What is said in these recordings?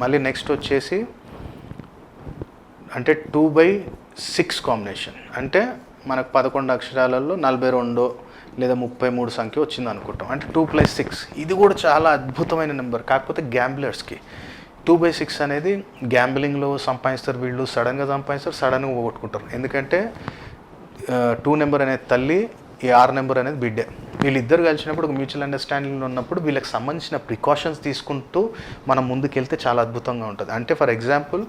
మళ్ళీ నెక్స్ట్ వచ్చేసి అంటే టూ బై సిక్స్ కాంబినేషన్ అంటే మనకు పదకొండు అక్షరాలలో నలభై రెండు లేదా ముప్పై మూడు సంఖ్య వచ్చింది అనుకుంటాం. అంటే టూ ప్లస్ సిక్స్ ఇది కూడా చాలా అద్భుతమైన నెంబర్ కాకపోతే గ్యాంబ్లర్స్కి టూ బై సిక్స్ అనేది గ్యాంబ్లింగ్లో సంపాదిస్తారు వీళ్ళు సడన్గా సంపాదిస్తారు సడన్గా పోగొట్టుకుంటారు. ఎందుకంటే టూ నెంబర్ అనేది తల్లి ఈ ఆరు నెంబర్ అనేది బిడ్డే. వీళ్ళిద్దరు కలిసినప్పుడు ఒక మ్యూచువల్ అండర్స్టాండింగ్ ఉన్నప్పుడు వీళ్ళకి సంబంధించిన ప్రికాషన్స్ తీసుకుంటూ మనం ముందుకెళ్తే చాలా అద్భుతంగా ఉంటుంది. అంటే ఫర్ ఎగ్జాంపుల్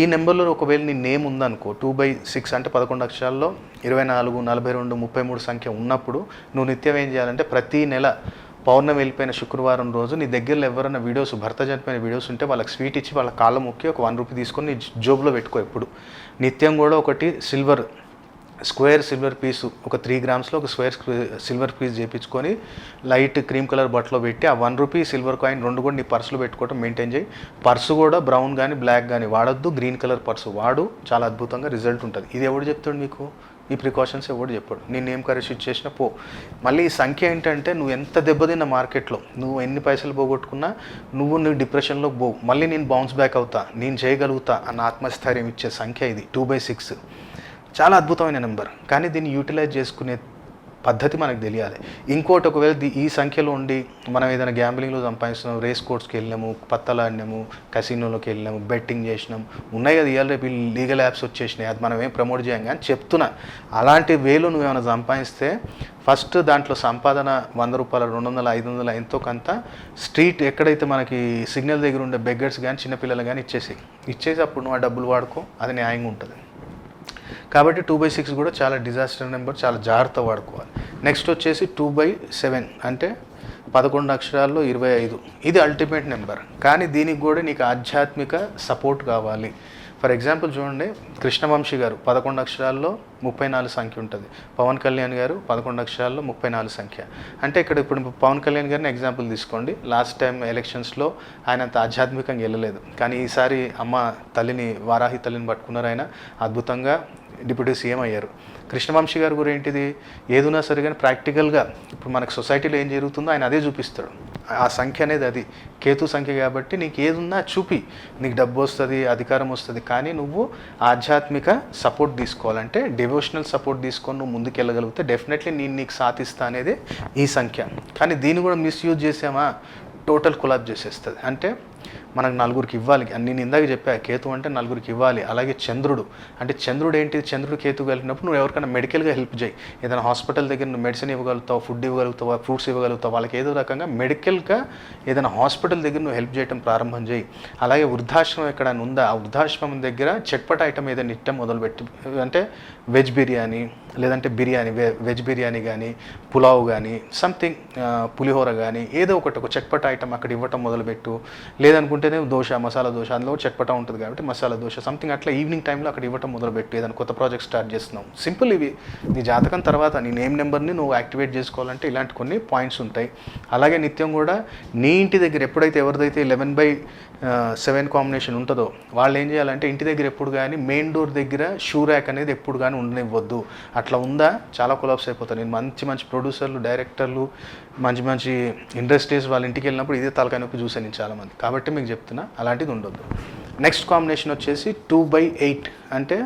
ఈ నెంబర్లో ఒకవేళ నీ నేమ్ ఉందనుకో టూ బై సిక్స్ అంటే పదకొండు అక్షరాల్లో ఇరవై నాలుగు నలభై రెండు ముప్పై మూడు సంఖ్య ఉన్నప్పుడు నువ్వు నిత్యం ఏం చేయాలంటే ప్రతి నెల పౌర్ణమి వెళ్ళిపోయిన శుక్రవారం రోజు నీ దగ్గరలో ఎవరైనా వీడియోస్ భర్త చనిపోయిన వీడియోస్ ఉంటే వాళ్ళకి స్వీట్ ఇచ్చి వాళ్ళ కాళ్ళ మొక్కి ఒక వన్ రూపీ తీసుకొని నీ జోబులో పెట్టుకో ఎప్పుడు. నిత్యం కూడా ఒకటి సిల్వర్ స్క్వేర్ సిల్వర్ పీసు ఒక త్రీ గ్రామ్స్లో ఒక స్క్వేర్ సిల్వర్ పీస్ చేయించుకొని లైట్ క్రీమ్ కలర్ బట్టలో పెట్టి ఆ వన్ రూపీ సిల్వర్ కాయిన్ రెండు కూడా నీ పర్సులో పెట్టుకోవడం మెయింటైన్ చేయి. పర్సు కూడా బ్రౌన్ కానీ బ్లాక్ కానీ వాడొద్దు. గ్రీన్ కలర్ పర్సు వాడు. చాలా అద్భుతంగా రిజల్ట్ ఉంటుంది. ఇది ఎవడు చెప్తాడు మీకు? ఈ ప్రికాషన్స్ ఎవడు చెప్పాడు. నేను ఏం కరెక్ట్ చేసినా పో. మళ్ళీ ఈ సంఖ్య ఏంటంటే నువ్వు ఎంత దెబ్బతిన్న మార్కెట్లో నువ్వు ఎన్ని పైసలు పోగొట్టుకున్నా నువ్వు నువ్వు డిప్రెషన్లో పోవు. మళ్ళీ నేను బౌన్స్ బ్యాక్ అవుతా. నేను చేయగలుగుతా అన్న ఆత్మస్థైర్యం ఇచ్చే సంఖ్య ఇది. Two by six. చాలా అద్భుతమైన నెంబర్ కానీ దీన్ని యూటిలైజ్ చేసుకునే పద్ధతి మనకు తెలియాలి. ఇంకోటి ఒకవేళ ది- ఈ సంఖ్యలో ఉండి మనం ఏదైనా గ్యాంబ్లింగ్లో సంపాదిస్తున్నాం రేస్ కోర్ట్స్కి వెళ్ళినాము పత్తలు ఆడినాము కసినోలోకి వెళ్ళినాము బెట్టింగ్ చేసినాం ఉన్నాయి కదా ఇవాళ రేపు లీగల్ యాప్స్ వచ్చేసినాయి. అది మనం ఏం ప్రమోట్ చేయం కానీ చెప్తున్నా. అలాంటి వేలు నువ్వు ఏమైనా సంపాదిస్తే ఫస్ట్ దాంట్లో సంపాదన వంద రూపాయలు రెండు వందల ఐదు వందల ఎంతో కొంత స్ట్రీట్ ఎక్కడైతే మనకి సిగ్నల్ దగ్గర ఉండే బెగ్గర్స్ కానీ చిన్నపిల్లలు కానీ ఇచ్చేసి ఇచ్చేసి అప్పుడు నువ్వు ఆ డబ్బులు వాడుకో అది న్యాయంగా ఉంటుంది. కాబట్టి టూ బై సిక్స్ కూడా చాలా డిజాస్టర్ నెంబర్ చాలా జాగ్రత్త వాడుకోవాలి. నెక్స్ట్ వచ్చేసి టూ బై సెవెన్ అంటే పదకొండు అక్షరాల్లో ఇరవై ఐదు. ఇది అల్టిమేట్ నెంబర్ కానీ దీనికి కూడా నీకు ఆధ్యాత్మిక సపోర్ట్ కావాలి. ఫర్ ఎగ్జాంపుల్ చూడండి కృష్ణవంశీ గారు పదకొండు అక్షరాల్లో ముప్పై నాలుగు సంఖ్య ఉంటుంది. పవన్ కళ్యాణ్ గారు పదకొండు అక్షరాల్లో ముప్పై నాలుగు సంఖ్య. అంటే ఇక్కడ ఇప్పుడు పవన్ కళ్యాణ్ గారిని ఎగ్జాంపుల్ తీసుకోండి. లాస్ట్ టైం ఎలక్షన్స్లో ఆయన అంత ఆధ్యాత్మికంగా వెళ్ళలేదు. కానీ ఈసారి అమ్మ తల్లిని వారాహి తల్లిని పట్టుకున్నారు ఆయన. అద్భుతంగా డిప్యూటీ సీఎం అయ్యారు. కృష్ణవంశీ గారు కూడా ఏంటిది? ఏదున్నా సరే కానీ ప్రాక్టికల్గా ఇప్పుడు మనకు సొసైటీలో ఏం జరుగుతుందో ఆయన అదే చూపిస్తాడు. ఆ సంఖ్య అనేది అది. కేతు సంఖ్య కాబట్టి నీకు ఏదున్నా చూపి. నీకు డబ్బు వస్తుంది అధికారం వస్తుంది కానీ నువ్వు ఆధ్యాత్మిక సపోర్ట్ తీసుకోవాలంటే డివోషనల్ సపోర్ట్ తీసుకొని నువ్వు ముందుకు వెళ్ళగలిగితే డెఫినెట్లీ నేను నీకు సాధిస్తా అనేది ఈ సంఖ్య. కానీ దీన్ని కూడా మిస్యూజ్ చేసామా? టోటల్ కొలాబ్ చేసేస్తుంది. అంటే మనకు నలుగురికి ఇవ్వాలి. అని నేను ఇందాక చెప్పా కేతు అంటే నలుగురికి ఇవ్వాలి. అలాగే చంద్రుడు. అంటే చంద్రుడు ఏంటి చంద్రుడు కేతు కలిపినప్పుడు నువ్వు ఎవరికైనా మెడికల్గా హెల్ప్ చేయి. ఏదైనా హాస్పిటల్ దగ్గర నువ్వు మెడిసిన్ ఇవ్వగలుగుతావు ఫుడ్ ఇవ్వగలుగుతావా ఫ్రూట్స్ ఇవ్వగలుగుతావు వాళ్ళకి ఏదో రకంగా మెడికల్గా ఏదైనా హాస్పిటల్ దగ్గర నువ్వు హెల్ప్ చేయడం ప్రారంభం చేయి. అలాగే వృద్ధాశ్రమం ఎక్కడైనా ఉందా? ఆ వృద్ధాశ్రమం దగ్గర చట్పట ఐటమ్ ఏదైనా ఇట్టం మొదలుపెట్టి. అంటే వెజ్ బిర్యానీ లేదంటే బిర్యానీ వెజ్ బిర్యానీ కానీ పులావ్ కానీ సంథింగ్ పులిహోర కానీ ఏదో ఒకటి ఒక చట్పట ఐటమ్ అక్కడ ఇవ్వటం మొదలుపెట్టు. లేదనుకుంటేనే దోశ మసాలా దోశ అందులో చట్పట ఉంటుంది కాబట్టి మసాలా దోశ సంథింగ్ అట్లా ఈవినింగ్ టైంలో అక్కడ ఇవ్వటం మొదలుపెట్టి ఏదైనా కొత్త ప్రాజెక్ట్ స్టార్ట్ చేస్తున్నాం. సింపుల్ ఇవి. నీ జాతకం తర్వాత నీ నేమ్ నెంబర్ని నువ్వు యాక్టివేట్ చేసుకోవాలంటే ఇలాంటి కొన్ని పాయింట్స్ ఉంటాయి. అలాగే నిత్యం కూడా నీ ఇంటి దగ్గర ఎప్పుడైతే ఎవరిదైతే లెవెన్ బై సెవెన్ కాంబినేషన్ ఉంటుందో వాళ్ళు ఏం చేయాలంటే ఇంటి దగ్గర ఎప్పుడు కానీ మెయిన్ డోర్ దగ్గర షూ ర్యాక్ అనేది ఎప్పుడు కానీ ఉండనివ్వద్దు. అట్లా ఉందా? చాలా కొలాప్స్ అయిపోతాయి. నేను మంచి మంచి ప్రొడ్యూసర్లు డైరెక్టర్లు మంచి మంచి ఇండస్ట్రీస్ వాళ్ళ ఇంటికి వెళ్ళినప్పుడు ఇదే తలకాయ నొప్పి చూసాను నేను చాలామంది కాబట్టి మీకు చెప్తున్నా అలాంటిది ఉండొద్దు. నెక్స్ట్ కాంబినేషన్ వచ్చేసి టూ బై ఎయిట్ అంటే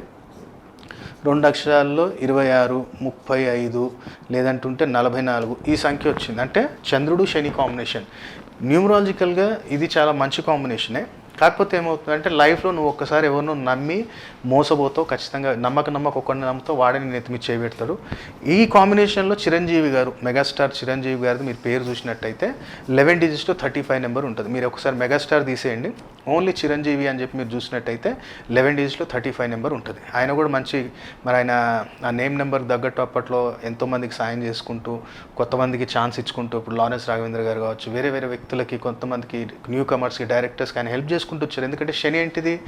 రెండు అక్షరాల్లో ఇరవై ఆరు ముప్పై ఐదు లేదంటుంటే నలభై నాలుగు ఈ సంఖ్య వచ్చింది. అంటే చంద్రుడు శని కాంబినేషన్ న్యూమరాలజికల్గా ఇది చాలా మంచి కాంబినేషనే కాకపోతే ఏమవుతుందంటే లైఫ్లో నువ్వు ఒక్కసారి ఎవరినో నమ్మి మోసపోతావు ఖచ్చితంగా నమ్మక నమ్మక ఒక్కడిని నమ్ముతావు వాడిని నెత్తిమి చేయబెడతాడు ఈ కాంబినేషన్లో చిరంజీవి గారు మెగాస్టార్ చిరంజీవి గారిది మీరు పేరు చూసినట్టయితే లెవెన్ డిజిట్స్లో థర్టీ ఫైవ్ నెంబర్ ఉంటుంది. మీరు ఒకసారి మెగాస్టార్ తీసేయండి. ఓన్లీ చిరంజీవి అని చెప్పి మీరు చూసినట్టయితే లెవెన్ డిజిట్స్లో థర్టీ ఫైవ్ నెంబర్ ఉంటుంది. ఆయన కూడా మంచి మరి ఆయన ఆ నేమ్ నెంబర్ తగ్గట్టు అప్పట్లో ఎంతోమందికి సాయం చేసుకుంటూ కొంతమందికి ఛాన్స్ ఇచ్చుకుంటూ ఇప్పుడు లారెన్స్ రాఘవేంద్ర గారు కావచ్చు వేరే వేరే వ్యక్తులకి కొంతమందికి న్యూ కమర్స్కి డైరెక్టర్స్కి ఆయన హెల్ప్ చేసుకుంటూ వచ్చారు. ఎందుకంటే శని ఏంటిది?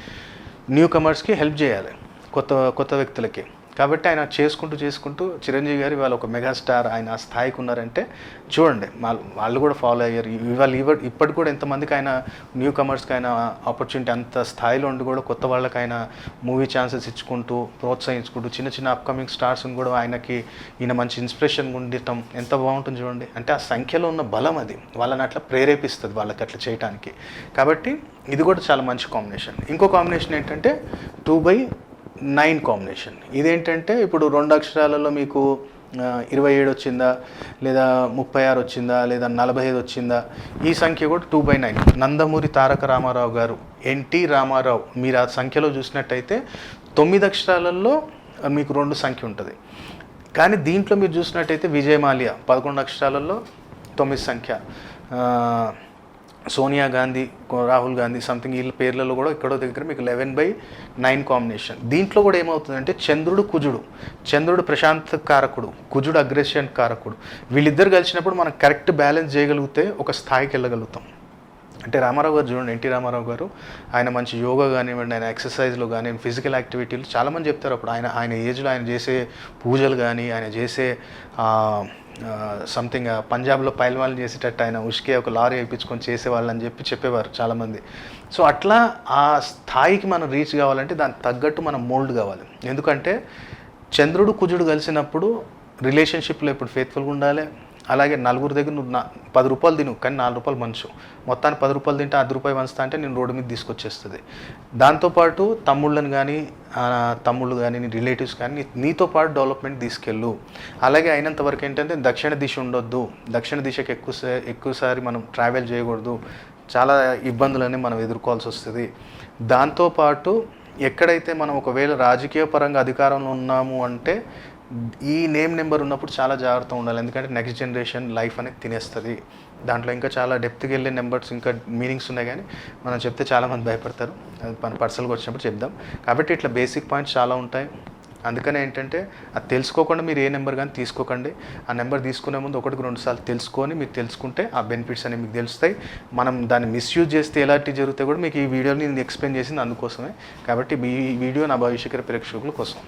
న్యూ కమర్స్కి హెల్ప్ చేయాలి. కొత్త కొత్త వ్యక్తులకి. కాబట్టి ఆయన చేసుకుంటూ చేసుకుంటూ చిరంజీవి గారు ఇవాళ ఒక మెగాస్టార్ ఆయన స్థాయికి ఉన్నారంటే చూడండి వాళ్ళు కూడా ఫాలో అయ్యారు. ఇవాళ ఇప్పటి ఇప్పటికి కూడా ఎంతమందికి ఆయన న్యూ కమర్స్కి ఆయన ఆపర్చునిటీ అంత స్థాయిలో ఉండి కూడా కొత్త వాళ్ళకి ఆయన మూవీ ఛాన్సెస్ ఇచ్చుకుంటూ ప్రోత్సహించుకుంటూ చిన్న చిన్న అప్కమింగ్ స్టార్స్ని కూడా ఆయనకి ఈయన మంచి ఇన్స్పిరేషన్ ఉండటం ఎంత బాగుంటుంది చూడండి. అంటే ఆ సంఖ్యలో ఉన్న బలం అది. వాళ్ళని అట్లా ప్రేరేపిస్తుంది వాళ్ళకి అట్లా చేయడానికి కాబట్టి ఇది కూడా చాలా మంచి కాంబినేషన్ ఇంకో కాంబినేషన్ ఏంటంటే టూ బై నైన్ కాంబినేషన్. ఇదేంటంటే ఇప్పుడు రెండు అక్షరాలలో మీకు ఇరవై ఏడు వచ్చిందా లేదా ముప్పై ఆరు వచ్చిందా లేదా నలభై ఐదు వచ్చిందా ఈ సంఖ్య కూడా two by nine. Nandamuri Taraka Ramarao గారు ఎన్టీ రామారావు మీరు ఆ సంఖ్యలో చూసినట్టయితే తొమ్మిది అక్షరాలలో మీకు రెండు సంఖ్య ఉంటుంది. కానీ దీంట్లో మీరు చూసినట్టయితే విజయమాల్య పదకొండు అక్షరాలలో తొమ్మిది సంఖ్య. సోనియా గాంధీ రాహుల్ గాంధీ సంథింగ్ వీళ్ళ పేర్లలో కూడా ఎక్కడో దగ్గర మీకు లెవెన్ బై నైన్ కాంబినేషన్ దీంట్లో కూడా ఏమవుతుందంటే చంద్రుడు కుజుడు. చంద్రుడు ప్రశాంత కారకుడు కుజుడు అగ్రెషన్ కారకుడు. వీళ్ళిద్దరు కలిసినప్పుడు మనం కరెక్ట్ బ్యాలెన్స్ చేయగలిగితే ఒక స్థాయికి వెళ్ళగలుగుతాం. అంటే రామారావు గారు చూడండి ఎన్టీ రామారావు గారు ఆయన మంచి యోగా కానివ్వండి ఆయన ఎక్సర్సైజ్లో కానీ ఫిజికల్ యాక్టివిటీలు చాలామంది చెప్తారు అప్పుడు. ఆయన ఆయన ఏజ్లో ఆయన చేసే పూజలు కానీ ఆయన చేసే సంథింగ్ పంజాబ్లో పైల్వాళ్ళు చేసేటట్టు ఆయన ఉష్కే ఒక లారీ వేయించుకొని చేసేవాళ్ళు అని చెప్పి చెప్పేవారు చాలామంది. సో అట్లా ఆ స్థాయికి మనం రీచ్ కావాలంటే దానికి తగ్గట్టు మనం మోల్డ్ కావాలి. ఎందుకంటే చంద్రుడు కుజుడు కలిసినప్పుడు రిలేషన్షిప్లో ఇప్పుడు ఫేత్ఫుల్గా ఉండాలి. అలాగే నలుగురు దగ్గర నువ్వు నా పది రూపాయలు తిను కానీ నాలుగు రూపాయలు మంచు. మొత్తానికి పది రూపాయలు తింటే అర్ధ రూపాయలు మంచుతా అంటే నేను రోడ్డు మీద తీసుకొచ్చేస్తుంది. దాంతోపాటు తమ్ముళ్ళని కానీ తమ్ముళ్ళు కానీ నీ రిలేటివ్స్ కానీ నీతో పాటు డెవలప్మెంట్ తీసుకెళ్ళు. అలాగే అయినంత వరకు ఏంటంటే దక్షిణ దిశ ఉండొద్దు. దక్షిణ దిశకి ఎక్కువ ఎక్కువసారి మనం ట్రావెల్ చేయకూడదు. చాలా ఇబ్బందులని మనం ఎదుర్కోవాల్సి వస్తుంది. దాంతోపాటు ఎక్కడైతే మనం ఒకవేళ రాజకీయ పరంగా అధికారంలో ఉన్నాము అంటే ఈ నేమ్ నెంబర్ ఉన్నప్పుడు చాలా జాగ్రత్త ఉండాలి. ఎందుకంటే నెక్స్ట్ జనరేషన్ లైఫ్ అనేది తినేస్తుంది. దాంట్లో ఇంకా చాలా డెప్త్కి వెళ్ళే నెంబర్స్ ఇంకా మీనింగ్స్ ఉన్నాయి కానీ మనం చెప్తే చాలామంది భయపడతారు. అది మన పర్సనల్గా వచ్చినప్పుడు చెప్దాం. కాబట్టి ఇట్లా బేసిక్ పాయింట్స్ చాలా ఉంటాయి. అందుకనే ఏంటంటే అది తెలుసుకోకుండా మీరు ఏ నెంబర్ కానీ తీసుకోకండి. ఆ నెంబర్ తీసుకునే ముందు ఒకటికి రెండు సార్లు తెలుసుకొని మీరు తెలుసుకుంటే ఆ బెనిఫిట్స్ అనేవి మీకు తెలుస్తాయి. మనం దాన్ని మిస్యూజ్ చేస్తే ఎలాంటి జరుగుతాయి కూడా మీకు ఈ వీడియోని నేను ఎక్స్ప్లెయిన్ చేసింది అందుకోసమే. కాబట్టి ఈ వీడియో నా భవిష్యకర ప్రేక్షకుల కోసం.